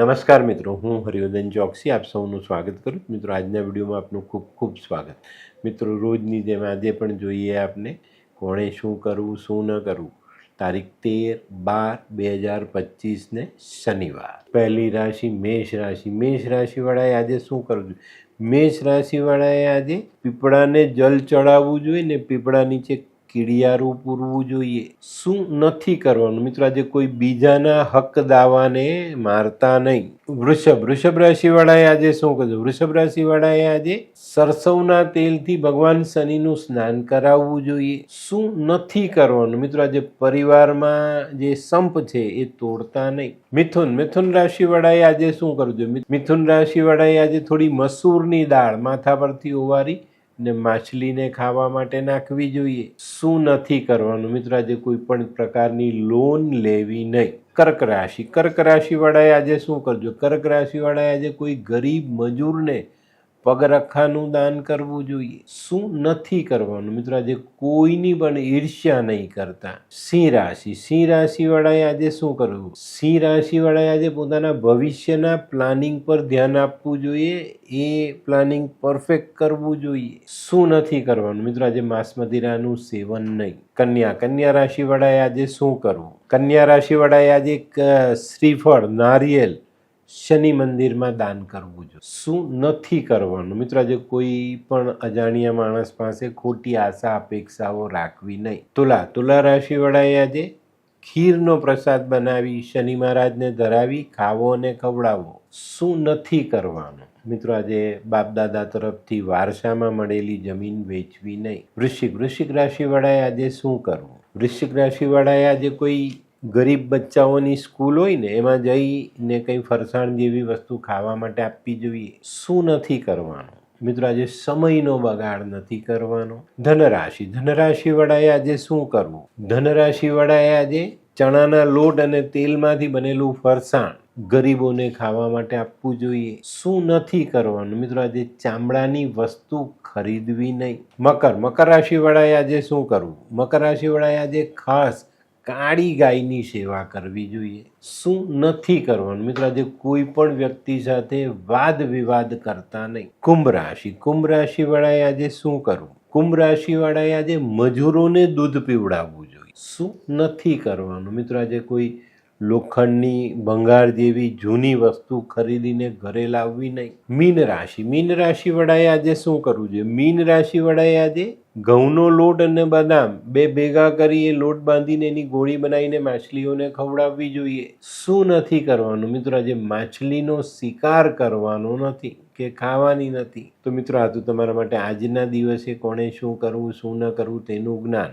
નમસ્કાર મિત્રો, હું હરિવર્ધન ચોકસી, આપ સૌનું સ્વાગત કરું મિત્રો, આજના વિડીયોમાં આપનું ખૂબ ખૂબ સ્વાગત. મિત્રો, રોજની જેમ આજે પણ જોઈએ આપને કોણે શું કરવું, શું ન કરવું. તારીખ તેર બાર બે હજાર પચીસને શનિવાર. પહેલી રાશિ મેષ રાશિ. મેષ રાશિવાળાએ આજે શું કરવું જોઈએ? મેષ રાશિવાળાએ આજે પીપળાને જલ ચડાવવું જોઈએ ને પીપળા નીચે કીડિયારું પૂરવું જોઈએ. શું નથી કરવાનું? મિત્રો, આજે કોઈ બીજાના હક દાવાને મારતા નહીં. વૃષભ વૃષભ રાશિવાળાએ આજે શું કરવું વૃષભ રાશિવાળાએ આજે સરસવના તેલથી ભગવાન શનિનું સ્નાન કરાવવું જોઈએ. શું નથી કરવાનું? મિત્રો, આજે પરિવારમાં જે સંપ છે એ તોડતા નહીં. મિથુન મિથુન રાશિવાળાએ આજે શું કરવું જોઈએ મિથુન રાશિવાળાએ આજે થોડી મસૂરની દાળ માથા પરથી ઓવારી ને માછલીને ખાવા માટે નાખવી જોઈએ. શું નથી કરવાનું? મિત્રો, આજે કોઈ પણ પ્રકારની લોન લેવી નહીં. કર્ક રાશિ. કર્ક રાશિવાળાએ આજે શું કરજો? કર્ક રાશિવાળાએ આજે કોઈ ગરીબ મજૂરને પગરખાનું દાન કરવું જોઈએ. શું નથી કરવાનું? મિત્રો, આજે કોઈની પણ ઈર્ષ્યા નહીં કરતા. સિંહ રાશિ. સિંહ રાશિવાળાએ આજે શું કરવું? સિંહ રાશિવાળાએ આજે પોતાના ભવિષ્યના પ્લાનિંગ પર ધ્યાન આપવું જોઈએ. એ પ્લાનિંગ પરફેક્ટ કરવું જોઈએ. શું નથી કરવાનું? મિત્રો, આજે માંસ મદિરાનું સેવન નહીં. કન્યા. કન્યા રાશિવાળાએ આજે શું કરવું? કન્યા રાશિવાળાએ આજે શ્રીફળ, નારિયેલ શનિ મંદિરમાં દાન કરવું જોઈએ. શું નથી કરવાનું? મિત્રો, આજે કોઈ પણ અજાણ્યા માણસ પાસે ખોટી આશા, અપેક્ષાઓ રાખવી નહીં. તુલા તુલા રાશિવાળાએ આજે ખીરનો પ્રસાદ બનાવી, શનિ મહારાજને ધરાવી, ખાવો અને ખવડાવો શું નથી કરવાનું? મિત્રો, આજે બાપ દાદા તરફથી વારસામાં મળેલી જમીન વેચવી નહીં. વૃશ્ચિક વૃશ્ચિક રાશિવાળાએ આજે શું કરવું? વૃશ્ચિક રાશિવાળાએ આજે કોઈ ગરીબ બચ્ચાઓની સ્કૂલ હોય ને, એમાં જઈને કંઈ ફરસાણ જેવી વસ્તુ ખાવા માટે આપવી જોઈએ, શું નથી કરવાનું? મિત્રો, આજે સમયનો બગાડ નથી કરવાનો. ધનરાશિ. ધનરાશિવાળાએ આજે શું કરવું? ધનરાશિવાળાએ આજે ચણાના લોટ અને તેલમાંથી બનેલું ફરસાણ ગરીબોને ખાવા માટે આપવું જોઈએ. શું નથી કરવાનું? મિત્રો, આજે ચામડાની વસ્તુ ખરીદવી નહીં. મકર. મકર રાશિવાળાએ આજે શું કરવું? મકર રાશિવાળાએ આજે ખાસ કાળી ગાયની સેવા કરવી જોઈએ. શું નથી કરવાનું? મિત્રો, આજે કોઈ પણ વ્યક્તિ સાથે વાદ વિવાદ કરતા નહીં. કુંભ રાશિ. કુંભ રાશિ વાળાએ આજે શું કરવું? કુંભ રાશિ વાળાએ આજે મજૂરોને દૂધ પીવડાવવું જોઈએ. શું નથી કરવાનું? મિત્રો, આજે કોઈ લોખંડની ભંગાર જેવી જૂની વસ્તુ ખરીદીને ઘરે લાવવી નહીં. મીન રાશિ. મીન રાશિ વડાએ આજે શું કરવું જોઈએ? મીન રાશિ વડાએ આજે ઘઉંનો લોટ અને બદામ બે ભેગા કરી એ લોટ બાંધીને એની ગોળી બનાવીને માછલીઓને ખવડાવવી જોઈએ. શું નથી કરવાનું? મિત્રો, આજે માછલીનો શિકાર કરવાનો નથી કે ખાવાની નથી. તો મિત્રો, આ તો તમારા માટે આજના દિવસે કોણે શું કરવું, શું ન કરવું તેનું જ્ઞાન